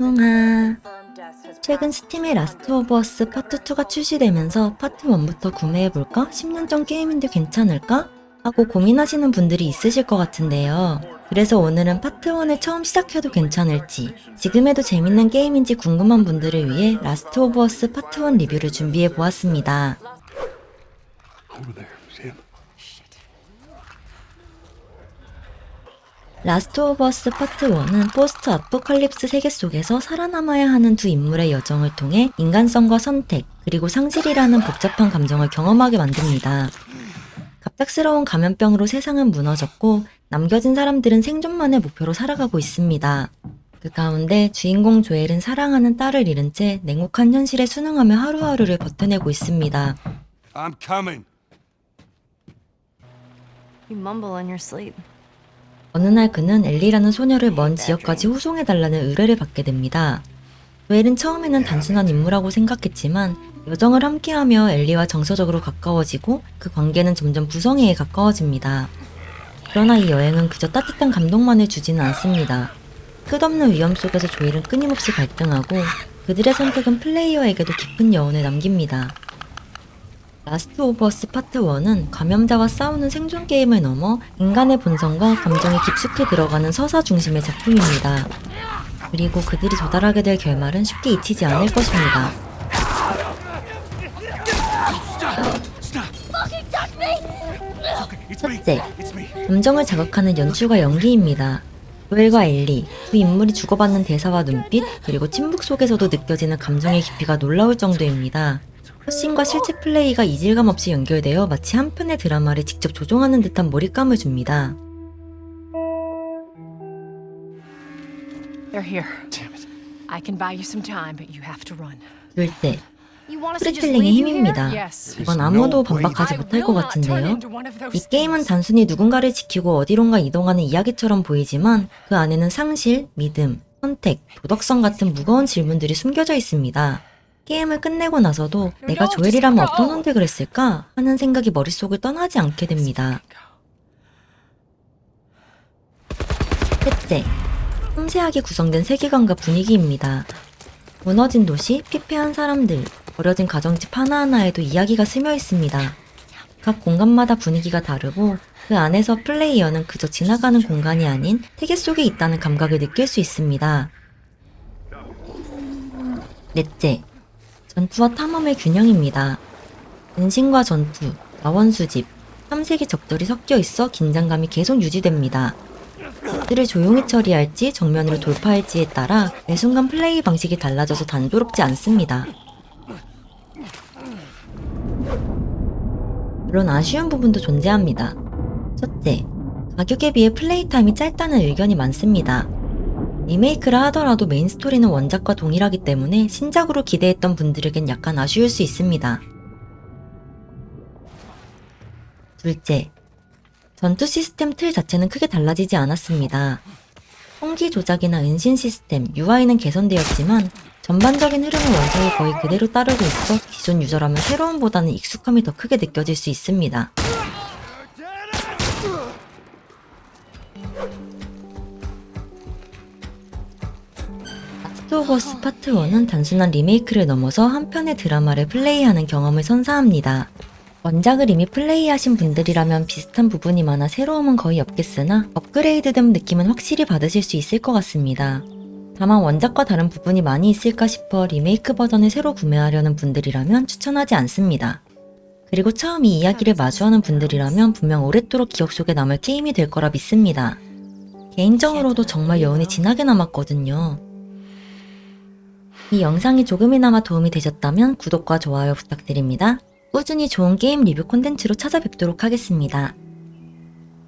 웅아. 최근 스팀의 라스트 오브 어스 파트 2가 출시되면서 파트 1부터 구매해볼까? 10년 전 게임인데 괜찮을까? 하고 고민하시는 분들이 있으실 것 같은데요. 그래서 오늘은 파트 1을 처음 시작해도 괜찮을지, 지금 해도 재밌는 게임인지 궁금한 분들을 위해 라스트 오브 어스 파트 1 리뷰를 준비해 보았습니다. 라스트 오브 어스 파트 1은 포스트 아포칼립스 세계 속에서 살아남아야 하는 두 인물의 여정을 통해 인간성과 선택, 그리고 상실이라는 복잡한 감정을 경험하게 만듭니다. 갑작스러운 감염병으로 세상은 무너졌고 남겨진 사람들은 생존만의 목표로 살아가고 있습니다. 그 가운데 주인공 조엘은 사랑하는 딸을 잃은 채 냉혹한 현실에 순응하며 하루하루를 버텨내고 있습니다. I'm coming. You mumble in your sleep. 어느 날 그는 엘리라는 소녀를 먼 지역까지 후송해달라는 의뢰를 받게 됩니다. 조엘은 처음에는 단순한 임무라고 생각했지만 여정을 함께하며 엘리와 정서적으로 가까워지고 그 관계는 점점 부성애에 가까워집니다. 그러나 이 여행은 그저 따뜻한 감동만을 주지는 않습니다. 끝없는 위험 속에서 조엘은 끊임없이 갈등하고 그들의 선택은 플레이어에게도 깊은 여운을 남깁니다. 라스트 오브 어스 파트 1은 감염자와 싸우는 생존 게임을 넘어 인간의 본성과 감정이 깊숙이 들어가는 서사 중심의 작품입니다. 그리고 그들이 도달하게 될 결말은 쉽게 잊히지 않을 것입니다. 첫째. 감정을 자극하는 연출과 연기입니다. 조엘과 엘리, 두 인물이 주고받는 대사와 눈빛, 그리고 침묵 속에서도 느껴지는 감정의 깊이가 놀라울 정도입니다. 컷신과 실제 플레이가 이질감 없이 연결되어 마치 한 편의 드라마를 직접 조종하는 듯한 몰입감을 줍니다. They're here. Damn it. I can buy you some time, but you have to run. 둘째, You want us to just 스토리텔링의? 힘입니다. 이건 아무도. 반박하지 못할 것 같은데요. 이 게임은. 단순히 누군가를 지키고 어디론가 이동하는 이야기처럼 보이지만 그 안에는 상실, 믿음, 선택, 도덕성 같은 무거운 질문들이 숨겨져 있습니다. 게임을 끝내고 나서도 내가 조엘이라면 어떤 선택을 했을까 하는 생각이 머릿속을 떠나지 않게 됩니다. 셋째, 섬세하게 구성된 세계관과 분위기입니다. 무너진 도시, 피폐한 사람들, 버려진 가정집 하나하나에도 이야기가 스며 있습니다. 각 공간마다 분위기가 다르고 그 안에서 플레이어는 그저 지나가는 공간이 아닌 세계 속에 있다는 감각을 느낄 수 있습니다. 넷째, 전투와 탐험의 균형입니다. 은신과 전투, 자원 수집, 탐색의 적절히 섞여 있어 긴장감이 계속 유지됩니다. 그들을 조용히 처리할지 정면으로 돌파할지에 따라 매 순간 플레이 방식이 달라져서 단조롭지 않습니다. 물론 아쉬운 부분도 존재합니다. 첫째, 가격에 비해 플레이 타임이 짧다는 의견이 많습니다. 리메이크라 하더라도 메인 스토리는 원작과 동일하기 때문에 신작으로 기대했던 분들에겐 약간 아쉬울 수 있습니다. 둘째, 전투 시스템 틀 자체는 크게 달라지지 않았습니다. 총기 조작이나 은신 시스템, UI는 개선되었지만 전반적인 흐름은 원작이 거의 그대로 따르고 있어 기존 유저라면 새로움보다는 익숙함이 더 크게 느껴질 수 있습니다. 어스 파트 1은 단순한 리메이크를 넘어서 한 편의 드라마를 플레이하는 경험을 선사합니다. 원작을 이미 플레이하신 분들이라면 비슷한 부분이 많아 새로움은 거의 없겠으나 업그레이드된 느낌은 확실히 받으실 수 있을 것 같습니다. 다만 원작과 다른 부분이 많이 있을까 싶어 리메이크 버전을 새로 구매하려는 분들이라면 추천하지 않습니다. 그리고 처음 이 이야기를 마주하는 분들이라면 분명 오랫도록 기억 속에 남을 게임이 될 거라 믿습니다. 개인적으로도 정말 여운이 진하게 남았거든요. 이 영상이 조금이나마 도움이 되셨다면 구독과 좋아요 부탁드립니다. 꾸준히 좋은 게임 리뷰 콘텐츠로 찾아뵙도록 하겠습니다.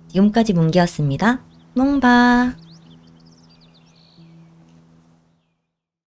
지금까지 문기였습니다. 몽바.